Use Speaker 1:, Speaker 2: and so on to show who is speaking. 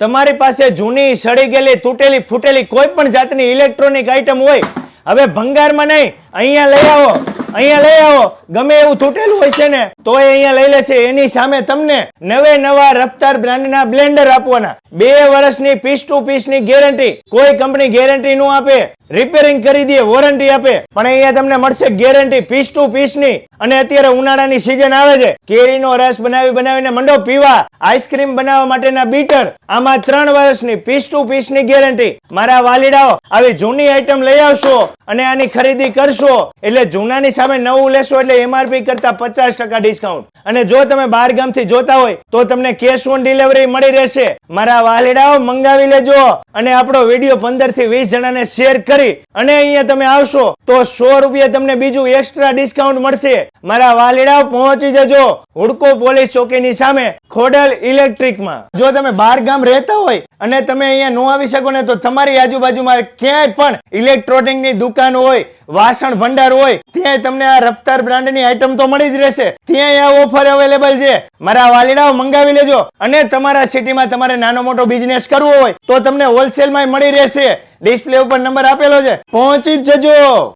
Speaker 1: તમારી પાસે જૂની સડી ગયેલી, તૂટેલી, ફૂટેલી કોઈ પણ જાતની ઇલેક્ટ્રોનિક આઇટમ હોય, હવે ભંગારમાં નહીં, અહીંયા લઈ આવો, અહીંયા લઈ આવો. ગમે એવું તૂટેલું હોય છે ને, તોય અહીંયા લઈ લેશે. એની સામે તમને નવે નવા રફતાર બ્રાન્ડના બ્લેન્ડર આપવાના. બે વર્ષની પીસ ટુ પીસની ગેરંટી કોઈ કંપની ગેરંટી નું આપે. રિપેરિંગ કરી દે વોરંટી આપે. પણ અહીંયા તમને મળશે ગેરંટી પીસ ટુ પીસની અને અત્યારે ઉનાળાની સિઝન આવે છે. કેરીનો રસ બનાવી બનાવીને મંડો પીવા. આઈસ્ક્રીમ બનાવવા માટેના બીટર આમાં ત્રણ વર્ષની પીસ ટુ પીસની ગેરંટી મારા વાલીડાઓ, આવી જૂની આઈટમ લઈ આવશો અને આની ખરીદી કરશો. એટલે જૂનાની સામે નવું લેશો એટલે એમઆરપી કરતા પચાસ ટકા ડિસ્કાઉન્ટ અને જો તમે બહાર ગામથી જોતા હોય, તો તમને કેશ ઓન ડિલિવરી મળી રહેશે. મારા વાલીડાઓ, મંગાવી લેજો. અને આપણો વીડિયો પંદરથી વીસ જણાને શેર કરી અને અહીંયા તમે આવશો તો સો રૂપિયા તમને બીજું એક્સ્ટ્રા ડિસ્કાઉન્ટ મળશે. મારા વાલીડા પહોંચી જજો. હુડકો પોલીસ ચોકીની સામે, ખોડલ ઇલેક્ટ્રિકમાં. જો તમે બાર ગામ રહેતા હોય અને તમે અહીંયા ન આવી શકો ને, તો તમારી આજુબાજુમાં ક્યાંય પણ ઇલેક્ટ્રોનિકની દુકાન હોય, વાસણ ભંડાર હોય, ત્યાં તમને આ રફતાર બ્રાન્ડની આઈટમ તો મળી જ રહેશે. ત્યાં આ ઓફર અવેલેબલ છે. મારા વાલીડાઓ, મંગાવી લેજો. અને તમારા સિટીમાં તમારે નાનો મોટો બિઝનેસ કરવો હોય, તો તમને હોલસેલમાં મળી રહેશે. ડિસ્પ્લે ઉપર નંબર આપેલો છે. પહોંચી જજો.